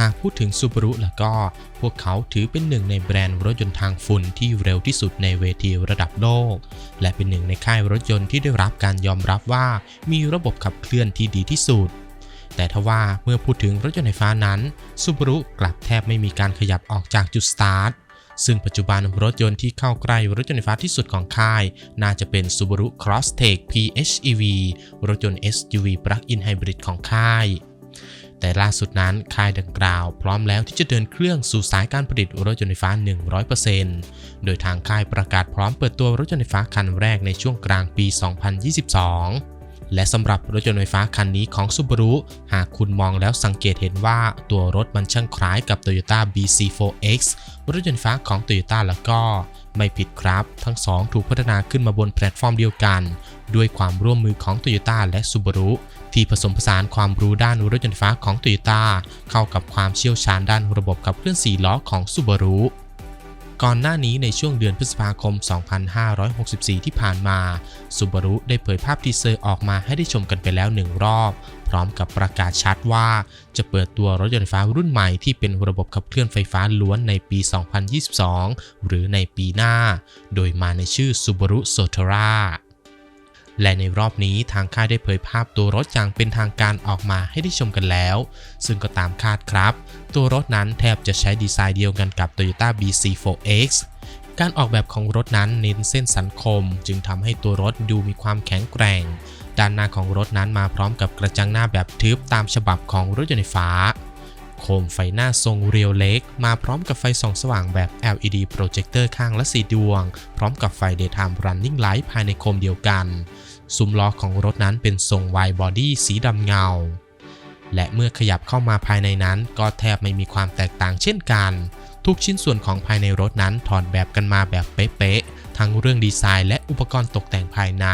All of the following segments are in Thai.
หากพูดถึงซูบารุแล้วก็ พวกเขาถือเป็นหนึ่งในแบรนด์รถยนต์ทางฝุ่นที่เร็วที่สุดในเวทีระดับโลก และเป็นหนึ่งในค่ายรถยนต์ที่ได้รับการยอมรับว่ามีระบบขับเคลื่อนที่ดีที่สุด แต่ทว่าเมื่อพูดถึงรถยนต์ไฟฟ้านั้นซูบารุกลับแทบไม่มีการขยับออกจากจุดสตาร์ทซึ่งปัจจุบันรถยนต์ที่เข้าใกล้รถยนต์ไฟฟ้าที่สุดของค่าย น่าจะเป็น Subaru Crosstrek PHEV รถยนต์ SUV Plug-in Hybrid ของค่าย แต่ล่าสุดนั้นค่ายดังกล่าว พร้อมแล้วที่จะเดินเครื่องสู่สายการผลิตรถยนต์ไฟฟ้า 100%โดยทางค่ายประกาศพร้อมเปิดตัวรถยนต์ไฟฟ้าคันแรกในช่วงกลางปี 2022 และสำหรับรถยนต์ไฟฟ้าคันนี้ของ Subaru หากคุณมองแล้วสังเกตเห็นว่าตัวรถมันช่างคล้ายกับ Toyota BC4X รถยนต์ไฟฟ้าของ Toyota แล้วก็ไม่ผิดครับ ทั้งสองถูกพัฒนาขึ้นมาบนแพลตฟอร์มเดียวกัน ด้วยความร่วมมือของ Toyota และ Subaru ที่ผสมผสานความรู้ด้านรถยนต์ไฟฟ้าของ Toyota เข้ากับความเชี่ยวชาญด้านระบบขับเคลื่อน4ล้อของ Subaru ก่อนหน้านี้ในช่วงเดือนพฤษภาคม 2564 ที่ผ่านมา Subaru ได้เผยภาพทีเซอร์ออกมาให้ได้ชมกันไปแล้วหนึ่งรอบ พร้อมกับประกาศชัดว่า จะเปิดตัวรถยนต์ไฟฟ้ารุ่นใหม่ที่เป็นระบบขับเคลื่อนไฟฟ้าล้วนในปี 2022 หรือในปีหน้า โดยมาในชื่อ Subaru Soterra และในรอบนี้ทางค่ายได้เผยภาพตัวรถอย่างเป็นทางการออกมาให้ได้ชมกันแล้ว ซึ่งก็ตามคาดครับ ตัวรถนั้นแทบจะใช้ดีไซน์เดียวกันกับ Toyota BC4X การออกแบบของรถนั้นเน้นเส้นสันคม จึงทำให้ตัวรถดูมีความแข็งแกร่ง ด้านหน้าของรถนั้นมาพร้อมกับกระจังหน้าแบบทึบตามฉบับของรถยนต์ไฟฟ้า โคมไฟหน้าทรงเรียวเล็ก มาพร้อมกับไฟส่องสว่างแบบ LED โปรเจคเตอร์ข้างละ 4 ดวง พร้อมกับไฟ Daytime Running Light ภายในโคมเดียวกัน ซุ้มล้อของรถนั้นเป็นทรงไวบอดี้สีดำเงา และเมื่อขยับเข้ามาภายในนั้น ก็แทบไม่มีความแตกต่างเช่นกัน ทุกชิ้นส่วนของภายในรถนั้นถอดแบบกันมาแบบเป๊ะๆ ทั้งเรื่องดีไซน์และอุปกรณ์ตกแต่งภายใน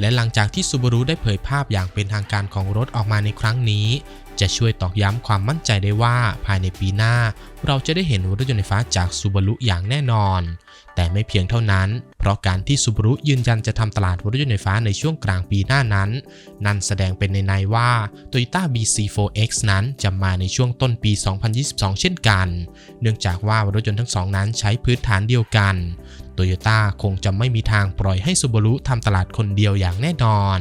และหลังจากที่ Subaru ได้เผยภาพอย่างเป็นทางการของรถออกมาในครั้งนี้ จะช่วยตอกย้ำความมั่นใจได้ว่าภายในปีหน้า เราจะได้เห็นรถยนต์ไฟฟ้าจาก Subaru อย่างแน่นอน แต่ไม่เพียงเท่านั้น เพราะการที่ Subaru ยืนยันจะทำตลาดรถยนต์ไฟฟ้าในช่วงกลางปีหน้านั้น นั่นแสดงเป็นในในว่า Toyota BC4X นั้นจะมาในช่วงต้นปี 2022 เช่นกัน เนื่องจากว่ารถยนต์ทั้งสองนั้นใช้พื้นฐานเดียวกัน Toyota คงจะไม่มีทางปล่อยให้ Subaru ทำตลาดคนเดียวอย่างแน่นอน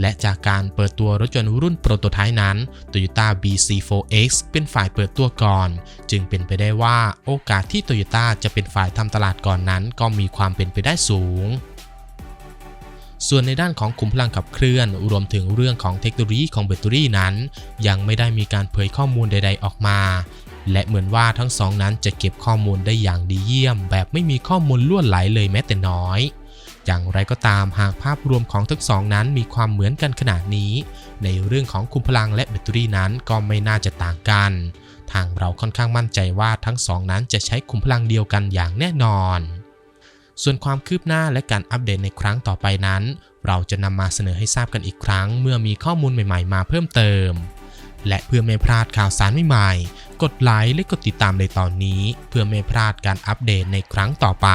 และจากการเปิดตัวรถยนต์รุ่นโปรโตไทป์นั้น Toyota BC4X เป็นฝ่ายเปิดตัวก่อน จึงเป็นไปได้ว่าโอกาสที่ Toyota จะเป็นฝ่ายทำตลาดก่อนนั้น ก็มีความเป็นไปได้สูงส่วนในด้านของขุมพลังขับเคลื่อน รวมถึงเรื่องของเทคโนโลยีของแบตเตอรี่นั้น ยังไม่ได้มีการเผยข้อมูลใด ๆ ออกมา และเหมือนว่าทั้งสองนั้นจะเก็บข้อมูลได้อย่างดีเยี่ยม แบบไม่มีข้อมูลล่วนไหลเลยแม้แต่น้อย อย่างไรก็ตามหากภาพรวมของทั้งสองนั้นมีความเหมือนกันขนาดนี้ ในเรื่องของคุมพลังและแบตเตอรี่นั้นก็ไม่น่าจะต่างกัน ทางเราค่อนข้างมั่นใจว่าทั้งสองนั้นจะใช้คุมพลังเดียวกันอย่างแน่นอน ส่วนความคืบหน้าและการอัปเดตในครั้งต่อไปนั้น เราจะนำมาเสนอให้ทราบกันอีกครั้ง เมื่อมีข้อมูลใหม่ๆ มาเพิ่มเติม และเพื่อไม่พลาดข่าวสารใหม่ๆ กดไลค์และกดติดตามในตอนนี้ เพื่อไม่พลาดการอัปเดตในครั้งต่อไป